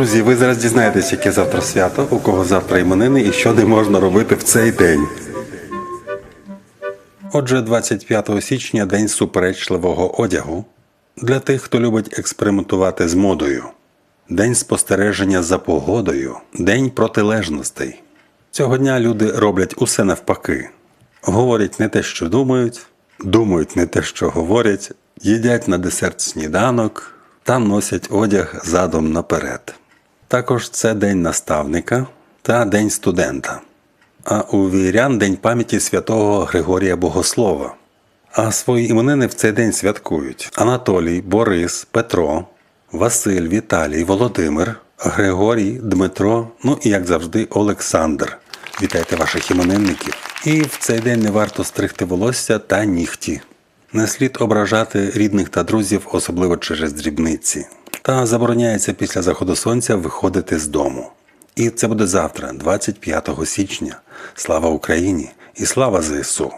Друзі, ви зараз дізнаєтесь, яке завтра свято, у кого завтра іменини і що не можна робити в цей день. Отже, 25 січня день суперечливого одягу для тих, хто любить експериментувати з модою. День спостереження за погодою, день протилежностей. Цього дня люди роблять усе навпаки. Говорять не те, що думають, думають не те, що говорять, їдять на десерт сніданок та носять одяг задом наперед. Також це день наставника та день студента. А у вірян день пам'яті святого Григорія Богослова. А свої іменини в цей день святкують Анатолій, Борис, Петро, Василь, Віталій, Володимир, Григорій, Дмитро, ну і як завжди, Олександр. Вітайте ваших іменинників. І в цей день не варто стригти волосся та нігті. Не слід ображати рідних та друзів, особливо через дрібниці. Та забороняється після заходу сонця виходити з дому. І це буде завтра, 25 січня. Слава Україні і слава ЗСУ!